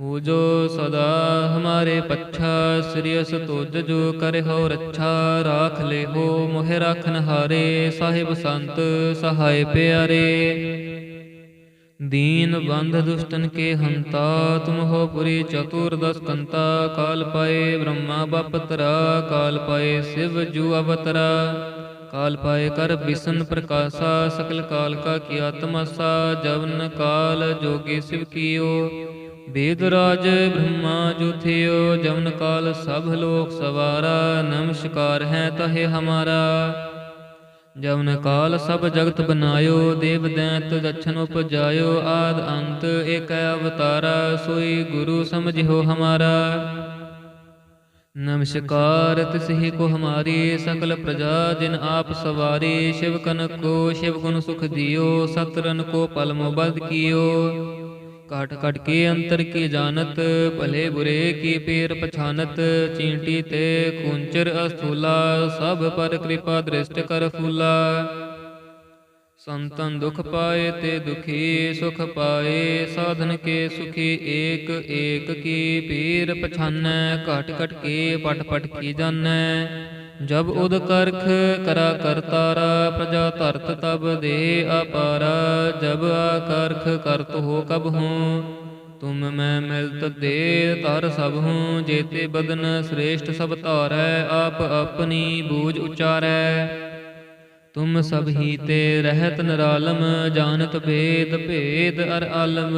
ਹੋ ਜੋ ਸਦਾ ਹਮਾਰੇ ਪੱਛਾ ਸ੍ਰੀ ਅਸ ਤੁਜ ਜੋ ਕਰੇ ਹੋ ਰੱਛਾ ਰਾਖ ਲੈ ਹੋ ਮੋਹਿ ਰਾਖਨ ਹਾਰੇ ਸਾਹਿਬ ਸੰਤ ਸਹਾਇ ਪਿਆਰੇ दीन बंध दुष्टन के हंता तुम हो पुरी चतुर्दश कंता काल पाए ब्रह्मा बपतरा काल पाए शिव जू अवतरा काल पाए कर विष्ण प्रकाशा सकल काल का किया तमसा जवन काल जोगी शिव कियो ਵੇਦ ਰਾਜ ਬ੍ਰਹਮਾ ਜੁਥਿਓ, ਜਮਨ ਕਾਲ ਸਭ ਲੋਕ ਸਵਾਰਾ, ਨਮਸਕਾਰ ਹੈ ਤਹੇ ਹਮਾਰਾ। ਜਮਨ ਕਾਲ ਸਭ ਜਗਤ ਬਨਾਇਓ, ਦੇਵ ਦੈਂਤ ਦਛਨ ਉਪਜਾਇਓ, ਆਦ ਅੰਤ ਏਕ ਅਵਤਾਰਾ, ਸੋਈ ਗੁਰੂ ਸਮਝਿਓ ਹਮਾਰਾ। ਨਮਸਕਾਰ ਤਿਸਹੀ ਕੋ ਹਮਾਰੀ, ਸਕਲ ਪ੍ਰਜਾ ਜਿਨ ਆਪ ਸਵਾਰੀ, ਸ਼ਿਵ ਕਨ ਕੋ ਸ਼ਿਵ ਗੁਣ ਸੁਖ ਦਿਓ ਸਤਰਨ ਕੋ ਪਲਮ ਬਦ ਕਾਟ ਕਾਟ ਕੇ ਅੰਤਰ ਕੀ ਜਾਣਤ ਭਲੇ ਬੁਰੇ ਕੀ ਪੇਰ ਪਛਾਨਤ ਚੀਂਟੀ ਤੇ ਕੁੰਚਰ ਅਸਥੂਲਾ ਸਭ ਪਰ ਕਿਰਪਾ ਦ੍ਰਿਸ਼ਟ ਕਰ ਫੂਲਾ ਸੰਤਨ ਦੁਖ ਪਾਏ ਤੇ ਦੁਖੀ ਸੁਖ ਪਾਏ ਸਾਧਨ ਕੇ ਸੁਖੀ ਏਕ ਏਕ ਕੀ ਪੀਰ ਪਛਾਨੈ ਘਟ ਘਟ ਕੇ ਪਟ ਪਟ ਕੀ ਜਾਣੈ ਜਬ ਉਦ ਕਰਖ ਕਰਾ ਕਰਤਾਰਾ ਪ੍ਰਜਾ ਧਰਤ ਤਬ ਦੇ ਅਪਾਰਾ, ਜਬ ਆਕਰਖ ਕਰਤ ਹੋ ਕਬ ਹੂੰ, ਤੁਮ ਮੈਂ ਮਿਲਤ ਦੇ ਤਰ ਸਭ ਹੂੰ, ਜੇਤੇ ਬਦਨ ਸ੍ਰੇਸ਼ਟ ਸਭ ਧਾਰੈ, ਆਪ ਆਪਣੀ ਬੂਝ ਉਚਾਰੈ। ਤੁਮ ਸਭ ਹੀ ਤੇ ਰਹਿਤ ਨਰਾਲਮ, ਜਾਣਤ ਭੇਦ ਭੇਦ ਅਰ ਆਲਮ।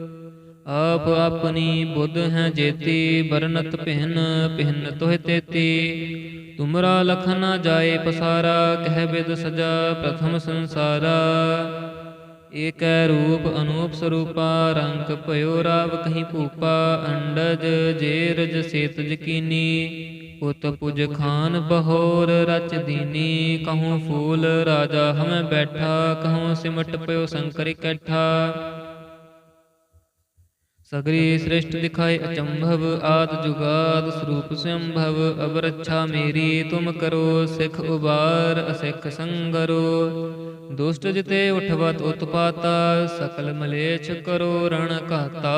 ਆਪ ਆਪਣੀ ਬੁੱਧ ਹੈ ਜੇਤੀ ਬਰਨਤ ਪਹਿਨ ਪਹਿਨ ਤੋਹਿ ਤੇਤੀ। ਤੁਮਰਾ ਲਖ ਨਾ ਜਾਏ ਪਸਾਰਾ, ਕਹਿ ਬਿਦ ਸਜਾ ਪ੍ਰਥਮ ਸੰਸਾਰਾ। ਏਕੈ ਰੂਪ ਅਨੂਪ ਸਰੂਪਾ, ਰੰਗ ਭਇਓ ਰਾਵ ਕਹੀਂ ਭੂਪਾ, ਅੰਡਜ ਜੇਰਜ ਸੇਤ ਕੀਨੀ ਉਤ ਪੁਜ ਖਾਨ ਬਹੋਰ ਰਚ ਦੀਨੀ, ਕਹੂੰ ਫੂਲ ਰਾਜਾ ਹਮੈ ਬੈਠਾ, ਕਹੂੰ ਸਿਮਟ ਪਇਓ ਸ਼ੰਕਰ ਇਕੱਠਾ। ਸਗਰੀ ਸ੍ਰਿਸ਼ਟ ਦਿਖਾਏ ਅਚੰਭਵ ਆਦ ਜੁਗਾਦ ਸਰੂਪ ਸੰਭਵ ਅਬ ਰੱਛਾ ਮੇਰੀ ਤੁਮ ਕਰੋ, ਸਿਖ ਉਬਾਰ ਅਸਿਖ ਸੰਗਰੋ। ਦੁਸ਼ਟ ਜਿਤੇ ਉਠਵਤ ਉਤਪਾਤਾ, ਸਕਲ ਮਲੇਛ ਕਰੋ ਰਣ ਘਾਤਾ।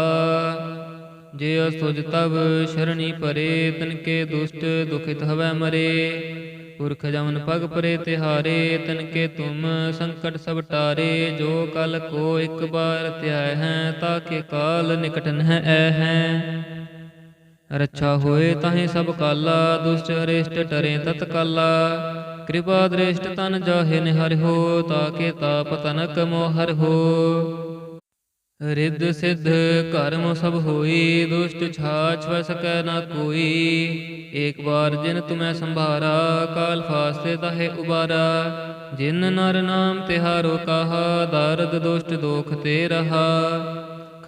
ਜੇ ਅਸੁਜ ਤਬ ਸ਼ਰਣੀ ਪਰੇ, ਤਨ ਕੇ ਦੁਸ਼ਟ ਦੁਖਿਤ ਹਵੈ ਮਰੇ। ਪੁਰਖ ਜਮਨ ਪਗ ਪਰੇ ਤਿਹਾਰੇ ਤਨ ਕੇ ਤੁਮ ਸੰਕਟ ਸਭ ਟਾਰੇ, ਜੋ ਕਲ ਕੋ ਇੱਕ ਬਾਰ ਧਿਆਇ ਹੈ ਤਾਕੇ ਕਾਲ ਨਿਕਟ ਨਹਿ ਐ ਹੈ। ਰੱਛਾ ਹੋਏ ਤਾਹੇ ਸਭ ਕਾਲਾ, ਦੁਸ਼ਟ ਅਰਿਸ਼ਟ ਟਰੇ ਤਤ ਕਾਲਾ ਕਿਰਪਾ ਦ੍ਰਿਸ਼ਟ ਤਨ ਜਾਹੇ ਤਾ ਕੇ ਤਾਪ ਤਨਕ ਮੋਹਰ ਹੋ। ਰਿੱਧ ਸਿੱਧ ਕਰਮ ਸਭ ਹੋਈ, ਦੁਸ਼ਟ ਛਾਛ ਵ ਨਾ ਕੋਈ। ਏਕ ਵਾਰ ਜਿਨ ਤੁਮੈ ਸੰਭਾਰਾ, ਕਾਲ ਫਾਸਤੇ ਤਹੇ ਉਬਾਰਾ। ਜਿਨ ਨਰ ਨਾਮ ਤਿਹਾਰੋ ਕਹਾ ਦਰਦ ਦੁਸ਼ਟ ਦੋਖ ਤੇ ਰਹਾ।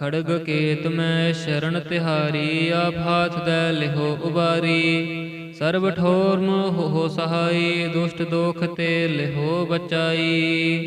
ਖੜਗ ਕੇਤ ਮੈਂ ਸ਼ਰਨ ਤਿਹਾਰੀ, ਆਪ ਹਾਥ ਦੇ ਲਿਹੋ ਉਬਾਰੀ। ਸਰਬ ਠੋਰ ਮੋਹ ਹੋ ਸਹਾਈ, ਦੁਸ਼ਟ ਦੋਖ ਤੇ ਲਿਹੋ ਬਚਾਈ।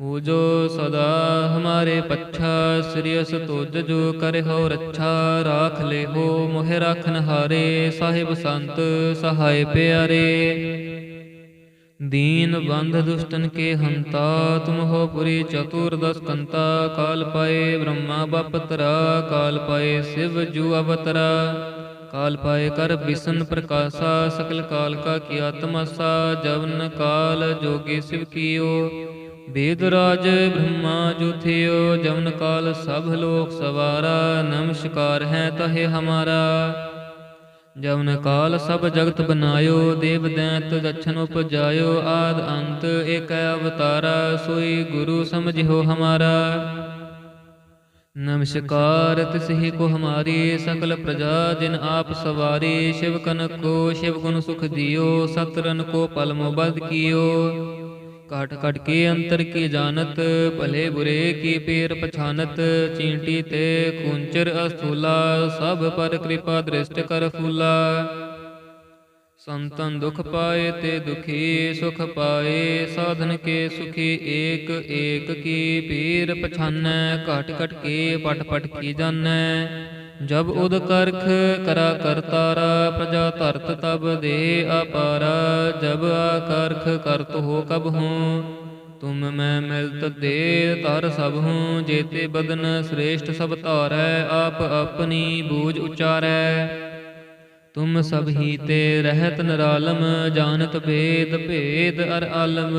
ਪੂਜੋ ਸਦਾ ਹਮਾਰੇ ਪੱਛਾ ਸ੍ਰੀਅਸ ਤੁਜ ਜੋ ਕਰਹੁ ਰੱਛਾ ਰਾਖ ਲੇਹੋ ਮੋਹਿ ਰਖਨ ਹਾਰੇ ਸਾਹਿਬ ਸੰਤ ਸਹਾਇ ਪਿਆਰੇ ਦੀਨ ਬੰਧ ਦੁਸ਼ਟਨ ਕੇ ਹੰਤਾ ਤੁਮ ਹੋ ਪੁਰੀ ਚਤੁਰਦਸ ਕੰਤਾ ਕਾਲ ਪਾਏ ਬ੍ਰਹਮਾ ਬਪਤਰਾ ਕਾਲ ਪਾਏ ਸਿਵ ਜੂ ਅਵਤਰਾ ਕਾਲ ਪਾਏ ਕਰ ਬਿਸ਼ਨ ਪ੍ਰਕਾਸ਼ਾ ਸਕਲ ਕਾਲ ਕਾ ਕੀ ਆਤਮਾ ਸਾ ਜਵਨ ਕਾਲ ਜੋਗੀ ਸਿਵ ਕੀਓ ਵੇਦ ਰਾਜ ਬ੍ਰਹਮਾ ਜੁਥਿਓ, ਜਮਨ ਕਾਲ ਸਭ ਲੋਕ ਸਵਾਰਾ, ਨਮਸਕਾਰ ਹੈ ਤਹੇ ਹਮਾਰਾ। ਜਮਨ ਕਾਲ ਸਭ ਜਗਤ ਬਨਾਇਓ, ਦੇਵ ਦੈਂਤ ਦਛਨ ਉਪਜਾਇਓ, ਆਦ ਅੰਤ ਏਕ ਅਵਤਾਰਾ, ਸੋਈ ਗੁਰੂ ਸਮਝਿਓ ਹਮਾਰਾ। ਨਮਸਕਾਰ ਤਿਸ ਹੀ ਕੋ ਹਮਾਰੀ, ਸਕਲ ਪ੍ਰਜਾ ਜਿਨ ਆਪ ਸਵਾਰੀ, ਸ਼ਿਵ ਕਨ ਕੋ ਸ਼ਿਵ ਗੁਣ ਸੁਖ ਦਿਓ ਸਤਰਨ ਕੋ ਪਲਮ ਬਦ ਕਾਟ ਕਟ ਕੇ ਅੰਤਰ ਕੀ ਜਾਣਤ ਭਲੇ ਬੁਰੇ ਕੀ ਪੇਰ ਪਛਾਨਤ ਚੀਂਟੀ ਤੇ ਕੁੰਚਰ ਅਸਥੂਲਾ ਸਭ ਪਰ ਕਿਰਪਾ ਦ੍ਰਿਸ਼ਟ ਕਰ ਫੂਲਾ ਸੰਤਨ ਦੁਖ ਪਾਏ ਤੇ ਦੁਖੀ ਸੁਖ ਪਾਏ ਸਾਧਨ ਕੇ ਸੁਖੀ ਏਕ ਏਕ ਕੀ ਪੀਰ ਪਛਾਨੈ ਘਟ ਘਟ ਕੇ ਪਟ ਪਟ ਕੀ ਜਾਣੈ ਜਬ ਉਦ ਕਰਖ ਕਰਾ ਕਰਤਾਰਾ ਪ੍ਰਜਾ ਧਰਤ ਤਬ ਦੇ ਅਪਾਰਾ, ਜਬ ਆਕਰਖ ਕਰਤ ਹੋ ਕਬ ਹੂੰ, ਤੁਮ ਮੈਂ ਮਿਲਤ ਦੇ ਤਰ ਸਭ ਹੂੰ, ਜੇਤੇ ਬਦਨ ਸ੍ਰੇਸ਼ਟ ਸਭ ਧਾਰੈ, ਆਪ ਆਪਣੀ ਬੂਝ ਉਚਾਰੈ। ਤੁਮ ਸਭ ਹੀ ਤੇ ਰਹਿਤ ਨਰਾਲਮ, ਜਾਣਤ ਭੇਦ ਭੇਦ ਅਰ ਆਲਮ।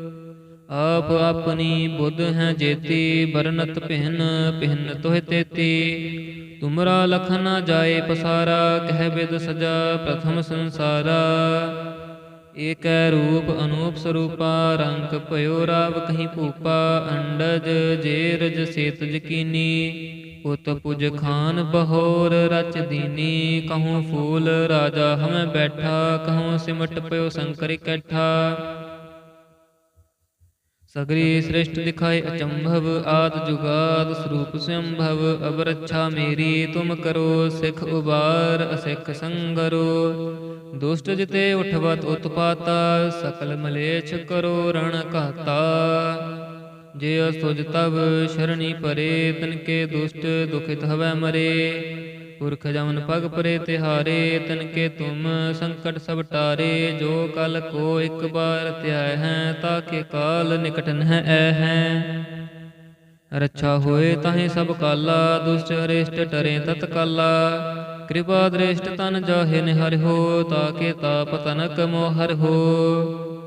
ਆਪ ਆਪਣੀ ਬੁੱਧ ਹੈ ਜੇਤੀ ਬਰਨਤ ਪਹਿਨ ਪਹਿਨ ਤੋਹਿ ਤੇਤੀ। ਤੁਮਰਾ ਲਖ ਨਾ ਜਾਏ ਪਸਾਰਾ, ਕਹਿ ਬਿਦ ਸਜਾ ਪ੍ਰਥਮ ਸੰਸਾਰਾ। ਏਕੈ ਰੂਪ ਅਨੂਪ ਸਰੂਪਾ, ਰੰਗ ਭਇਓ ਰਾਵ ਕਹੀਂ ਭੂਪਾ, ਅੰਡਜ ਜੇਰਜ ਸੇਤਜ ਕੀਨੀ। ਉਤ ਪੁਜ ਖਾਨ ਬਹੋਰ ਰਚ ਦੀਨੀ, ਕਹੂੰ ਫੂਲ ਰਾਜਾ ਹਮੈ ਬੈਠਾ, ਕਹੂੰ ਸਿਮਟ ਪਇਓ ਸੰਕਰ ਇਕੱਠਾ। ਸਗਰੀ ਸ੍ਰਿਸ਼ਟ ਦਿਖਾਏ ਅਚੰਭਵ ਆਦ ਜੁਗਾਦ ਸਰੂਪ ਸੰਭਵ ਅਬ ਰੱਛਾ ਮੇਰੀ ਤੁਮ ਕਰੋ, ਸਿਖ ਉਬਾਰ ਅਸਿਖ ਸੰਗਰੋ। ਦੁਸ਼ਟ ਜਿਤੇ ਉਠਵਤ ਉਤਪਾਤਾ, ਸਕਲ ਮਲੇਛ ਕਰੋ ਰਣ ਘਾਤਾ। ਜੇ ਅਸੁਜ ਤਬ ਸ਼ਰਣੀ ਪਰੇ, ਤਨ ਕੇ ਦੁਸ਼ਟ ਦੁਖਿਤ ਹਵੈ ਮਰੇ। ਪੁਰਖ ਜਮਨ ਪਗ ਪਰੇ ਤਿਹਾਰੇ ਤਨ ਕੇ ਤੁਮ ਸੰਕਟ ਸਭ ਟਾਰੇ, ਜੋ ਕਲ ਕੋ ਇੱਕ ਬਾਰ ਧਿਆਇ ਹੈ ਤਾਕੇ ਕਾਲ ਨਿਕਟ ਨਹਿ ਐ ਹੈ। ਰੱਛਾ ਹੋਏ ਤਾਹੇ ਸਭ ਕਾਲਾ ਦੁਸ਼ਟ ਅਰਿਸ਼ਟ ਟਰੇ ਤਤਕਾਲਾ। ਕਿਰਪਾ ਦ੍ਰਿਸ਼ਟ ਤਨ ਜਾਹੇ ਨਿਹਰ ਨਿਹਰਿ ਤਾਕੇ ਤਾਪ ਤਨਕ ਮੋਹਰ ਹੋ।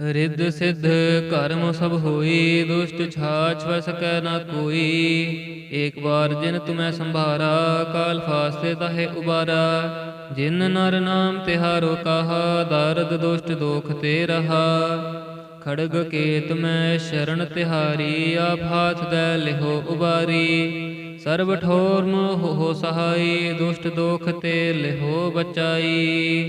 ਰਿੱਧ ਸਿੱਧ ਕਰਮ ਸਭ ਹੋਈ, ਦੁਸ਼ਟ ਛਾਛ ਵ ਸਕੈ ਨਾ ਕੋਈ। ਏਕ ਵਾਰ ਜਿਨ ਤੁਮੈ ਸੰਭਾਰਾ, ਕਾਲ ਫਾਸਤੇ ਤਾਹੇ ਉਬਾਰਾ। ਜਿਨ ਨਰ ਨਾਮ ਤਿਹਾਰੋ ਕਹਾ, ਦਰਦ ਦੁਸ਼ਟ ਦੋਖ ਤੇ ਰਹਾ। ਖੜਗ ਕੇਤ ਮੈਂ ਸ਼ਰਨ ਤਿਹਾਰੀ, ਆਪ ਹਾਥ ਦੇ ਲਿਹੋ ਉਬਾਰੀ। ਸਰਬ ਠੋਰ ਮੋਹ ਹੋ ਸਹਾਈ, ਦੁਸ਼ਟ ਦੋਖ ਤੇ ਲਿਹੋ ਬਚਾਈ।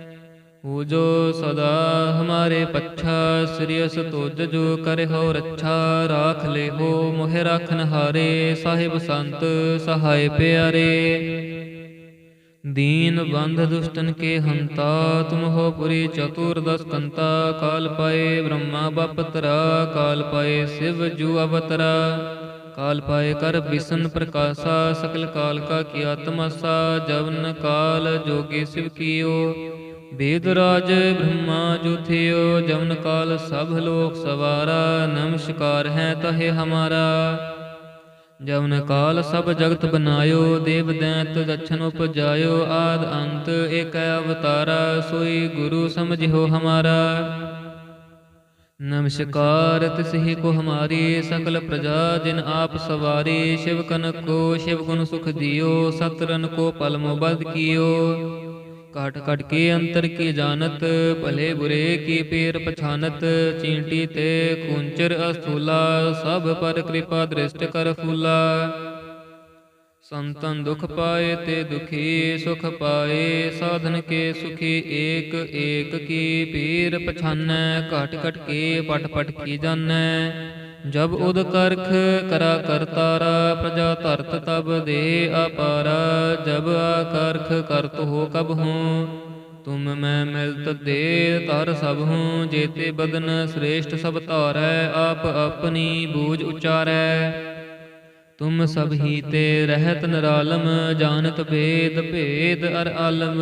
ਹੂ ਸਦਾ ਹਮਾਰੇ ਪੱਛਾ, ਸ੍ਰੀ ਅਸ ਤੁਜ ਜੋ ਕਰਹੁ ਰੱਛਾ, ਰਾਖ ਲੈ ਹੋ ਮੋਹਿ ਰਾਖਨ ਹਾਰੇ, ਸਾਹਿਬ ਸੰਤ ਸਹਾਇ ਪਿਆਰੇ। ਦੀਨ ਬੰਧ ਦੁਸ਼ਟਨ ਕੇ ਹੰਤਾ, ਤੁਮ ਹੋ ਪੁਰੀ ਚਤੁਰਦਸ ਕੰਤਾ, ਕਾਲ ਪਾਏ ਬ੍ਰਹਮਾ ਬਪਤਰਾ, ਕਾਲ ਪਾਏ ਸਿਵ ਜੂ ਅਵਤਰਾ। ਕਾਲ ਪਾਏ ਕਰ ਵਿਸ਼ਨ ਪ੍ਰਕਾਸ਼ਾ, ਸਕਲ ਕਾਲ ਕਾ ਕੀ ਆਤਮਾ ਸਾ ਜਵਨ ਕਾਲ ਜੋਗੀ ਸਿਵ ਕੀਓ। ਵੇਦ ਰਾਜ ਬ੍ਰਹਮਾ ਜੁਥਿਓ, ਜਮਨ ਕਾਲ ਸਭ ਲੋਕ ਸਵਾਰਾ, ਨਮਸਕਾਰ ਹੈ ਤਹੇ ਹਮਾਰਾ। ਜਮਨ ਕਾਲ ਸਭ ਜਗਤ ਬਨਾਇਓ, ਦੇਵ ਦੈਂਤ ਰਛਨ ਉਪਜਾਇਓ, ਆਦ ਅੰਤ ਏਕ ਅਵਤਾਰਾ, ਸੋਈ ਗੁਰੂ ਸਮਝਿਓ ਹਮਾਰਾ। ਨਮਸਕਾਰ ਤਿਸ ਹੀ ਕੋ ਹਮਾਰੀ, ਸਕਲ ਪ੍ਰਜਾ ਜਿਨ ਆਪ ਸਵਾਰੀ, ਸ਼ਿਵ ਕਨ ਕੋ ਸ਼ਿਵ ਗੁਣ ਸੁਖ ਦਿਓ ਸਤਰਨ ਕੋ ਪਲਮ ਬਦ ਕਾਟ ਕਟ ਕੇ ਅੰਤਰ ਕੀ ਜਾਣਤ ਭਲੇ ਬੁਰੇ ਕੀ ਪੇਰ ਪਛਾਨਤ ਚੀਂਟੀ ਤੇ ਕੁੰਚਰ ਅਸਥੂਲਾ ਸਭ ਪਰ ਕਿਰਪਾ ਦ੍ਰਿਸ਼ਟ ਕਰ ਫੂਲਾ ਸੰਤਨ ਦੁਖ ਪਾਏ ਤੇ ਦੁਖੀ ਸੁਖ ਪਾਏ ਸਾਧਨ ਕੇ ਸੁਖੀ ਏਕ ਏਕ ਕੀ ਪੀਰ ਪਛਾਨੈ ਘਟ ਘਟ ਕੇ ਪਟ ਪਟ ਕੀ ਜਾਣੈ ਜਬ ਉਦ ਕਰਖ ਕਰਾ ਕਰਤਾਰਾ ਪ੍ਰਜਾ ਧਰਤ ਤਬ ਦੇ ਅਪਾਰਾ, ਜਬ ਆਕਰਖ ਕਰਤ ਹੋ ਕਬ ਹੂੰ, ਤੁਮ ਮੈਂ ਮਿਲਤ ਦੇ ਤਰ ਸਭ ਹੂੰ, ਜੇਤੇ ਬਦਨ ਸ੍ਰੇਸ਼ਟ ਸਭ ਧਾਰੈ, ਆਪ ਆਪਣੀ ਬੂਝ ਉਚਾਰੈ। ਤੁਮ ਸਭ ਹੀ ਤੇ ਰਹਿਤ ਨਿਰਾਲਮ, ਜਾਣਤ ਭੇਦ ਭੇਦ ਅਰ ਆਲਮ।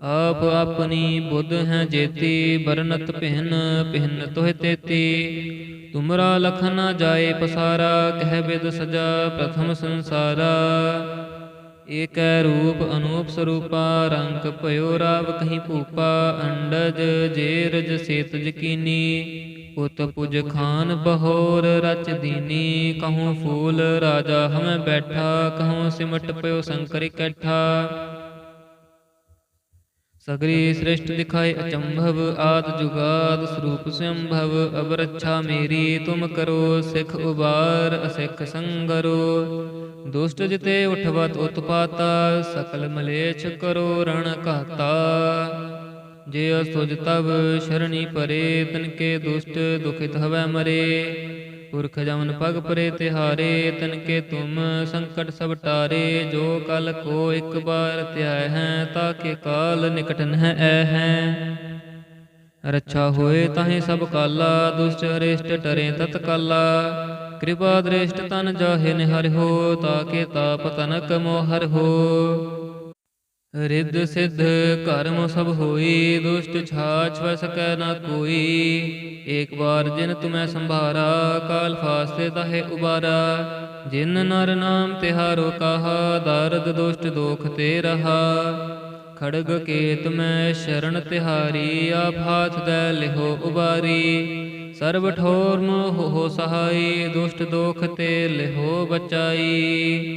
ਆਪ ਆਪਣੀ ਬੁੱਧ ਹੈ ਜੇਤੀ ਬਰਨਤ ਪਹਿਨ ਪਹਿਨ ਤੋਹਿ ਤੇਤੀ। ਤੁਮਰਾ ਲਖਨ ਨਾ ਜਾਏ ਪਸਾਰਾ, ਕਹਿ ਬਿਦ ਸਜਾ ਪ੍ਰਥਮ ਸੰਸਾਰਾ। ਏਕੈ ਰੂਪ ਅਨੂਪ ਸਰੂਪਾ, ਰੰਗ ਭਇਓ ਰਾਵ ਕਹੀਂ ਭੂਪਾ। ਅੰਡਜ ਜੇਰਜ ਸੇਤ ਜਕੀਨੀ ਉਤ ਪੁਜ ਖਾਨ ਬਹੋਰ ਰਚ ਦੀਨੀ। ਕਹੂੰ ਫੂਲ ਰਾਜਾ ਹਮੈ ਬੈਠਾ, ਕਹੂੰ ਸਿਮਟ ਪਇਓ ਸੰਕਰ ਇਕੱਠਾ ਸਗਰੀ ਸ੍ਰਿਸ਼ਟ ਦਿਖਾਏ ਅਚੰਭਵ ਆਦ ਜੁਗਾਦ ਸਰੂਪ ਸੰਭਵ ਅਬ ਰੱਛਾ ਮੇਰੀ ਤੁਮ ਕਰੋ, ਸਿਖ ਉਬਾਰ, ਅਸਿਖ ਸੰਗਰੋ। ਦੁਸ਼ਟ ਜਿਤੇ ਉਠਵਤ ਉਤਪਾਤਾ, ਸਕਲ ਮਲੇਛ ਕਰੋ ਰਣ ਘਾਤਾ। ਜੇ ਅਸੁਜ ਤਬ ਸ਼ਰਣੀ ਪਰੇ, ਤਨ ਕੇ ਦੁਸ਼ਟ ਦੁਖਿਤ ਹਵੈ ਮਰੇ। ਪੁਰਖ ਜਮਨ ਪਗ ਪਰੇ ਤਿਹਾਰੇ, ਤਨ ਕੇ ਤੁਮ ਸੰਕਟ ਸਭ ਟਾਰੇ, ਜੋ ਕਲ ਕੋ ਇੱਕ ਬਾਰ ਧਿਆਇ ਹੈ ਤਾਕੇ ਕਾਲ ਨਿਕਟਨ ਹੈ, ਐ ਹੈ। ਰੱਛਾ ਹੋਏ ਤਾਹੇ ਸਭ ਕਾਲਾ ਦੁਸ਼ਟ ਅਰਿਸ਼ਟ ਟਰੇ ਤਤ ਕਾਲਾ। ਕਿਰਪਾ ਦ੍ਰਿਸ਼ਟ ਤਨ ਜਾਹੇ ਨਿਹਰ ਹੋ ਨਿਹਰਿ ਤਾਕੇ ਤਾਪ ਤਨਕ ਮੋਹਰ ਹੋ। ਰਿੱਧ ਸਿੱਧ ਕਰਮ ਸਭ ਹੋਈ, ਦੁਸ਼ਟ ਛਾਛ ਵ ਸਕੈ ਨਾ ਕੋਈ। ਏਕ ਵਾਰ ਜਿਨ ਤੁਮੈ ਸੰਭਾਰਾ, ਕਾਲ ਫਾਸਤੇ ਤਾਹੇ ਉਬਾਰਾ। ਜਿਨ ਨਰ ਨਾਮ ਤਿਹਾਰੋ ਕਹਾ, ਦਰਦ ਦੁਸ਼ਟ ਦੋਖ ਤੇ ਰਹਾ। ਖੜਗ ਕੇਤ ਮੈਂ ਸ਼ਰਨ ਤਿਹਾਰੀ, ਆਪ ਹਾਥ ਦੇ ਲਿਹੋ ਉਬਾਰੀ। ਸਰਬ ਠੋਰ ਮੋਹ ਹੋ ਸਹਾਈ, ਦੁਸ਼ਟ ਦੋਖ ਤੇ ਲਿਹੋ ਬਚਾਈ।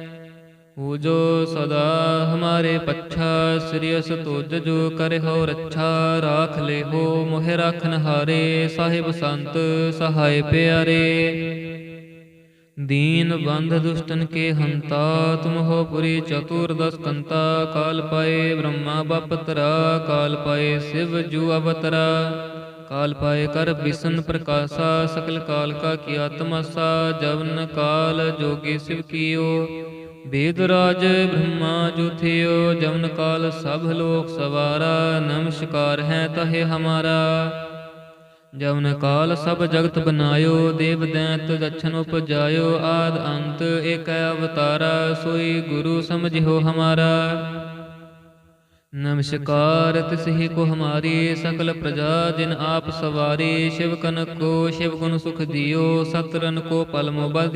ਹੋ ਜੋ ਸਦਾ ਹਮਾਰੇ ਪੱਛਾ ਸ੍ਰੀਅਸ ਤੁਜ ਜੋ ਕਰੇ ਹੋ ਰੱਛਾ ਰਾਖ ਲੈ ਹੋ ਮੋਹਿ ਰਾਖਨ ਹਾਰੇ ਸਾਹਿਬ ਸੰਤ ਸਹਾਇ ਪਿਆਰੇ दीन बंध दुष्टन के हंता तुम हो पुरी चतुर्दश कंता काल पाए ब्रह्मा बपतरा काल पाए शिव जू अवतरा काल पाए कर विष्ण प्रकाशा सकल काल का किया तमसा जवन काल जोगी शिव कियो ਵੇਦ ਰਾਜ ਬ੍ਰਹਮਾ ਜੁਥਿਓ, ਜਮਨ ਕਾਲ ਸਭ ਲੋਕ ਸਵਾਰਾ, ਨਮਸਕਾਰ ਹੈ ਤਹੇ ਹਮਾਰਾ। ਜਮਨ ਕਾਲ ਸਭ ਜਗਤ ਬਨਾਇਓ, ਦੇਵ ਦੈਂਤ ਦਛਨ ਉਪਜਾਇਓ, ਆਦ ਅੰਤ ਏਕ ਅਵਤਾਰਾ, ਸੋਈ ਗੁਰੂ ਸਮਝਿਓ ਹਮਾਰਾ। ਨਮਸਕਾਰ ਤਿਸ ਹੀ ਕੋ ਹਮਾਰੀ, ਸਕਲ ਪ੍ਰਜਾ ਜਿਨ ਆਪ ਸਵਾਰੀ, ਸ਼ਿਵ ਕਨ ਕੋ ਸ਼ਿਵ ਗੁਣ ਸੁਖ ਦਿਓ ਸਤਰਨ ਕੋ ਪਲਮੋ ਬਦ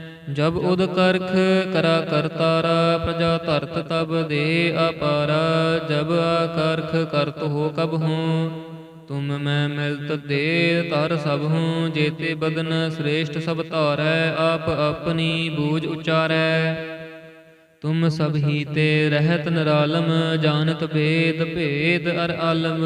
ਜਬ ਉਦ ਕਰਖ ਕਰਾ ਕਰਤਾਰਾ ਪ੍ਰਜਾ ਧਰਤ ਤਬ ਦੇ ਅਪਾਰਾ, ਜਬ ਆਕਰਖ ਕਰਤ ਹੋ ਕਬ ਹੂੰ, ਤੁਮ ਮੈਂ ਮਿਲਤ ਦੇ ਤਰ ਸਭ ਹੂੰ, ਜੇਤੇ ਬਦਨ ਸ੍ਰੇਸ਼ਟ ਸਭ ਧਾਰੈ, ਆਪ ਆਪਣੀ ਬੂਝ ਉਚਾਰੈ। ਤੁਮ ਸਭ ਹੀ ਤੇ ਰਹਿਤ ਨਿਰਾਲਮ, ਜਾਣਤ ਭੇਦ ਭੇਦ ਅਰ ਆਲਮ।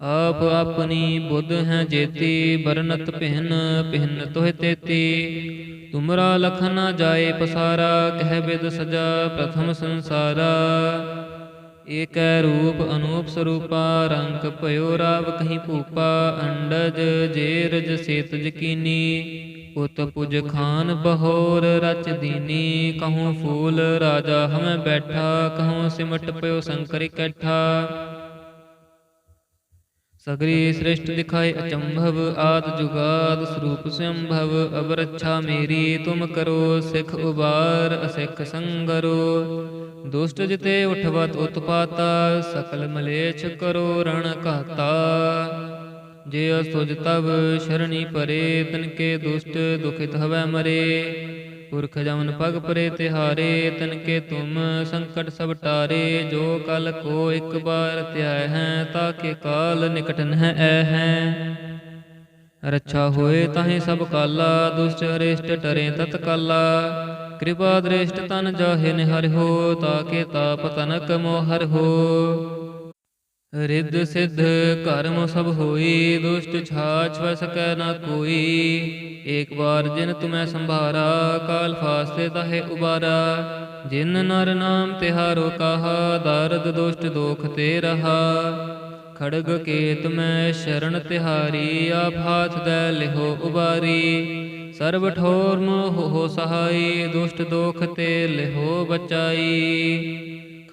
ਆਪ ਆਪਣੀ ਬੁੱਧ ਹੈ ਜੇਤੀ ਬਰਨਤ ਪਹਿਨ ਪਹਿਨ ਤੋਹਿ ਤੇਤੀ। ਤੁਮਰਾ ਲਖ ਨਾ ਜਾਏ ਪਸਾਰਾ, ਕਹਿ ਬਿਦ ਸਜਾ ਪ੍ਰਥਮ ਸੰਸਾਰਾ। ਏਕੈ ਰੂਪ ਅਨੂਪ ਸਰੂਪਾ, ਰੰਗ ਭਇਓ ਰਾਵ ਕਹੀਂ ਭੂਪਾ, ਅੰਡਜ ਜੇਰਜ ਸੇਤ ਕੀਨੀ ਉਤ ਪੁਜ ਖਾਨ ਬਹੋਰ ਰਚ ਦੀਨੀ, ਕਹੂੰ ਫੂਲ ਰਾਜਾ ਹਮੈ ਬੈਠਾ, ਕਹੂੰ ਸਿਮਟ ਪਇਓ ਸੰਕਰ ਇਕੱਠਾ। ਸਗਰੀ ਸ੍ਰਿਸ਼ਟ ਦਿਖਾਏ ਅਚੰਭਵ ਆਦ ਜੁਗਾਦ ਸਰੂਪ ਸੰਭਵ ਅਬ ਰੱਛਾ ਮੇਰੀ ਤੁਮ ਕਰੋ, ਸਿਖ ਉਬਾਰ ਅਸਿਖ ਸੰਗਰੋ। ਦੁਸ਼ਟ ਜਿਤੇ ਉਠਵਤ ਉਤਪਾਤਾ, ਸਕਲ ਮਲੇਛ ਕਰੋ ਰਣ ਘਾਤਾ। ਜੇ ਅਸੁਜ ਤਬ ਸ਼ਰਣੀ ਪਰੇ, ਤਨ ਕੇ ਦੁਸ਼ਟ ਦੁਖਿਤ ਹਵੈ ਮਰੇ। ਪੁਰਖ ਜਮਨ ਪਗ ਪਰੇ ਤਿਹਾਰੇ ਤਨ ਕੇ ਤੁਮ ਸੰਕਟ ਸਭ ਟਾਰੇ, ਜੋ ਕਲ ਕੋ ਇੱਕ ਬਾਰ ਧਿਆਇ ਹੈ ਤਾਕੇ ਕਾਲ ਨਿਕਟ ਨ ਹੈ ਐ ਹੈ। ਰੱਛਾ ਹੋਏ ਤਾਹੇ ਸਭ ਕਾਲਾ, ਦੁਸ਼ਟ ਅਰਿਸ਼ਟ ਟਰੇ ਤਤ ਕਾਲਾ ਕਿਰਪਾ ਦ੍ਰਿਸ਼ਟ ਤਨ ਜਾਹੇ ਤਾ ਕੇ ਤਾਪ ਤਨਕ ਮੋਹਰ ਹੋ। ਰਿੱਧ ਸਿੱਧ ਕਰਮ ਸਭ ਹੋਈ, ਦੁਸ਼ਟ ਛਾਛ ਵਸ ਕੈ ਨਾ ਕੋਈ। ਏਕ ਵਾਰ ਜਿਨ ਤੁਮੈ ਸੰਭਾਰਾ, ਕਾਲ ਫਾਸਤੇ ਤਾਹੇ ਉਬਾਰਾ। ਜਿਨ ਨਰ ਨਾਮ ਤਿਹਾਰੋ ਕਹਾ ਦਰਦ ਦੁਸ਼ਟ ਦੋਖ ਤੇ ਰਹਾ। ਖੜਗ ਕੇਤ ਮੈਂ ਸ਼ਰਨ ਤਿਹਾਰੀ, ਆਪ ਹਾਥ ਦੇ ਲਿਹੋ ਉਬਾਰੀ। ਸਰਬ ਠੋਰ ਮੋਹ ਹੋ ਸਹਾਈ, ਦੁਸ਼ਟ ਦੋਖ ਤੇ ਲਿਹੋ ਬਚਾਈ।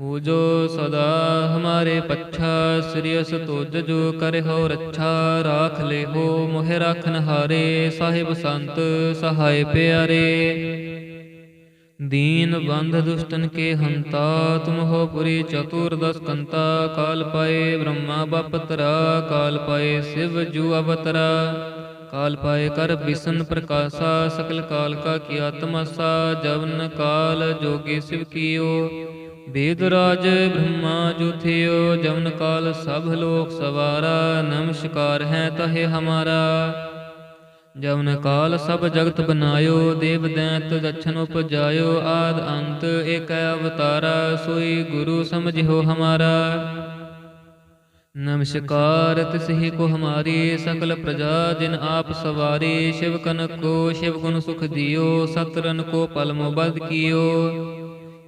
ਪੂਜੋ ਸਦਾ ਹਮਾਰੇ ਪੱਛਾ ਸ੍ਰੀਅਸ ਤੁਜ ਜੋ ਕਰਹੁ ਰੱਛਾ ਰਾਖ ਲੇਹੋ ਮੋਹਿ ਰਖਨ ਹਾਰੇ ਸਾਹਿਬ ਸੰਤ ਸਹਾਇ ਪਿਆਰੇ ਦੀਨ ਬੰਧ ਦੁਸ਼ਟਨ ਕੇ ਹੰਤਾ ਤੁਮ ਹੋ ਪੁਰੀ ਚਤੁਰਦਸ ਕੰਤਾ ਕਾਲ ਪਾਏ ਬ੍ਰਹਮਾ ਬਪਤਰਾ ਕਾਲ ਪਾਏ ਸਿਵ ਜੂ ਅਵਤਰਾ ਕਾਲ ਪਾਏ ਕਰ ਬਿਸਨ ਪ੍ਰਕਾਸ਼ਾ ਸਕਲ ਕਾਲ ਕਾ ਕੀ ਆਤਮਾ ਸਾ ਜਵਨ ਕਾਲ ਜੋਗੀ ਸਿਵ ਕੀਓ ਵੇਦ ਰਾਜ ਬ੍ਰਹਮਾ ਜੁਥਿਓ, ਜਮਨ ਕਾਲ ਸਭ ਲੋਕ ਸਵਾਰਾ, ਨਮਸਕਾਰ ਹੈ ਤਹੇ ਹਮਾਰਾ। ਜਮਨ ਕਾਲ ਸਭ ਜਗਤ ਬਨਾਇਓ, ਦੇਵ ਦੈਂਤ ਦਛਨ ਉਪਜਾਇਓ, ਆਦ ਅੰਤ ਏਕ ਅਵਤਾਰਾ, ਸੋਈ ਗੁਰੂ ਸਮਝਿਓ ਹਮਾਰਾ। ਨਮਸਕਾਰ ਤਿਸ ਹੀ ਕੋ ਹਮਾਰੀ, ਸਕਲ ਪ੍ਰਜਾ ਜਿਨ ਆਪ ਸਵਾਰੀ, ਸ਼ਿਵ ਕਨ ਕੋ ਸ਼ਿਵ ਗੁਣ ਸੁਖ ਦਿਓ ਸਤਰਨ ਕੋ ਪਲਮ ਬਦ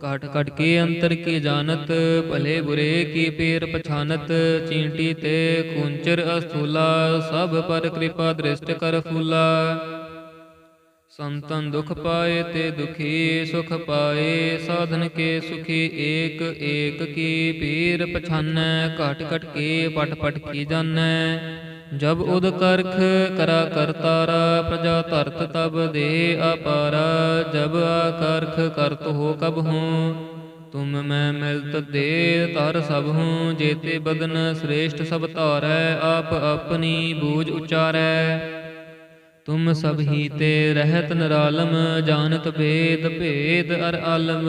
ਕਾਟ ਕਾਟ ਕੇ ਅੰਤਰ ਕੀ ਜਾਣਤ ਭਲੇ ਬੁਰੇ ਕੀ ਪੇਰ ਪਛਾਨਤ ਚੀਂਟੀ ਤੇ ਕੁੰਚਰ ਅਸਥੂਲਾ ਸਭ ਪਰ ਕਿਰਪਾ ਦ੍ਰਿਸ਼ਟ ਕਰ ਫੂਲਾ ਸੰਤਨ ਦੁਖ ਪਾਏ ਤੇ ਦੁਖੀ ਸੁਖ ਪਾਏ ਸਾਧਨ ਕੇ ਸੁਖੀ ਏਕ ਏਕ ਕੀ ਪੀਰ ਪਛਾਨੈ ਘਟ ਘਟ ਕੇ ਪਟ ਪਟ ਕੀ ਜਾਣੈ ਜਬ ਉਦ ਕਰਖ ਕਰਾ ਕਰਤਾਰਾ ਪ੍ਰਜਾ ਧਰਤ ਤਬ ਦੇ ਅਪਾਰਾ, ਜਬ ਆਕਰਖ ਕਰਤ ਹੋ ਕਬ ਹੂੰ, ਤੁਮ ਮੈਂ ਮਿਲਤ ਦੇ ਤਰ ਸਭ ਹੂੰ, ਜੇਤੇ ਬਦਨ ਸ੍ਰੇਸ਼ਟ ਸਭ ਧਾਰੈ, ਆਪ ਆਪਣੀ ਬੂਝ ਉਚਾਰੈ। ਤੁਮ ਸਭ ਹੀ ਤੇ ਰਹਿਤ ਨਿਰਾਲਮ, ਜਾਣਤ ਭੇਦ ਭੇਦ ਅਰ ਆਲਮ।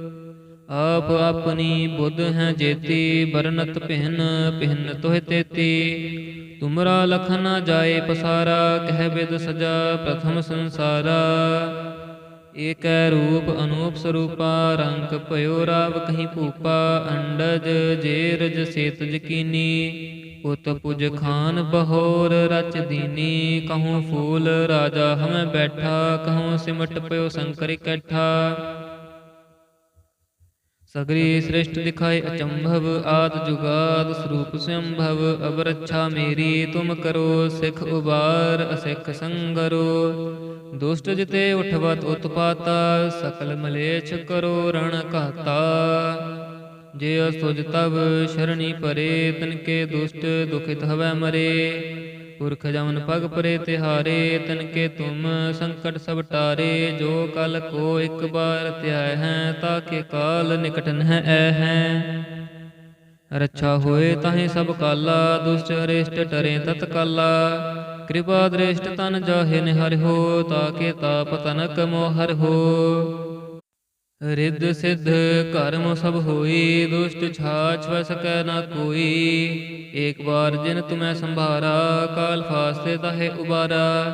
ਆਪ ਆਪਣੀ ਬੁੱਧ ਹੈ ਜੇਤੀ ਬਰਨਤ ਪਹਿਨ ਪਹਿਨ ਤੋਹਿ ਤੇਤੀ। ਤੁਮਰਾ ਲਖ ਨਾ ਜਾਏ ਪਸਾਰਾ, ਕਹਿ ਬਿਦ ਸਜਾ ਪ੍ਰਥਮ ਸੰਸਾਰਾ। ਏਕੈ ਰੂਪ ਅਨੂਪ ਸਰੂਪਾ, ਰੰਗ ਭਇਓ ਰਾਵ ਕਹੀਂ ਭੂਪਾ, ਅੰਡਜ ਜੇਰਜ ਸੇਤਜ ਕੀਨੀ ਉਤ ਪੁਜ ਖਾਨ ਬਹੋਰ ਰਚ ਦੀਨੀ, ਕਹੂੰ ਫੂਲ ਰਾਜਾ ਹਮੈ ਬੈਠਾ, ਕਹੂੰ ਸਿਮਟ ਪਇਓ ਸੰਕਰ ਇਕੱਠਾ। ਸਗਰੀ ਸ੍ਰਿਸ਼ਟ ਦਿਖਾਏ ਅਚੰਭਵ ਆਦ ਜੁਗਾਦ ਸਰੂਪ ਸੰਭਵ ਅਬ ਰੱਛਾ ਮੇਰੀ ਤੁਮ ਕਰੋ, ਸਿਖ ਉਬਾਰ ਅਸਿਖ ਸੰਗਰੋ। ਦੁਸ਼ਟ ਜਿਤੇ ਉਠਵਤ ਉਤਪਾਤਾ, ਸਕਲ ਮਲੇਛ ਕਰੋ ਰਣ ਘਾਤਾ। ਜੇ ਅਸੁਜ ਤਬ ਸ਼ਰਣੀ ਪਰੇ, ਤਨ ਕੇ ਦੁਸ਼ਟ ਦੁਖਿਤ ਹਵੈ ਮਰੇ। ਪੁਰਖ ਜਮਨ ਪਗ ਪਰੇ ਤਿਹਾਰੇ ਤਨ ਕੇ ਤੁਮ ਸੰਕਟ ਸਭ ਟਾਰੇ, ਜੋ ਕਲ ਕੋ ਇੱਕ ਬਾਰ ਧਿਆਇ ਹੈ ਤਾਕੇ ਕਾਲ ਨਿਕਟ ਨਹਿ ਐ ਹੈ। ਰੱਛਾ ਹੋਏ ਤਾਹੇ ਸਭ ਕਾਲਾ ਦੁਸ਼ਟ ਅਰਿਸ਼ਟ ਟਰੇ ਤਤ ਕਾਲਾ ਕਿਰਪਾ ਦ੍ਰਿਸ਼ਟ ਤਨ ਜਾਹੇ ਨਿਹਰਿਓ ਤਾਕੇ ਤਾਪ ਤਨਕ ਮੋਹਰ ਹੋ। ਰਿੱਧ ਸਿੱਧ ਕਰਮ ਸਭ ਹੋਈ, ਦੁਸ਼ਟ ਛਾਛ ਵ ਸਕੈ ਨਾ ਕੋਈ। ਏਕ ਵਾਰ ਜਿਨ ਤੁਮੈ ਸੰਭਾਰਾ, ਕਾਲ ਫਾਸਤੇ ਤਾਹੇ ਉਬਾਰਾ।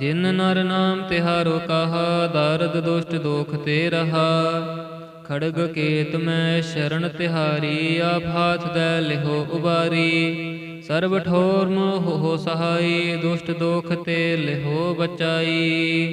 ਜਿਨ ਨਰ ਨਾਮ ਤਿਹਾਰੋ ਕਹਾ, ਦਰਦ ਦੁਸ਼ਟ ਦੋਖ ਤੇ ਰਹਾ। ਖੜਗ ਕੇਤ ਮੈਂ ਸ਼ਰਨ ਤਿਹਾਰੀ, ਆਪ ਹਾਥ ਦੈ ਲਿਹੋ ਉਬਾਰੀ। ਸਰਬ ਠੋਰ ਮੋਹ ਹੋ ਸਹਾਈ, ਦੁਸ਼ਟ ਦੋਖ ਤੇ ਲਿਹੋ ਬਚਾਈ।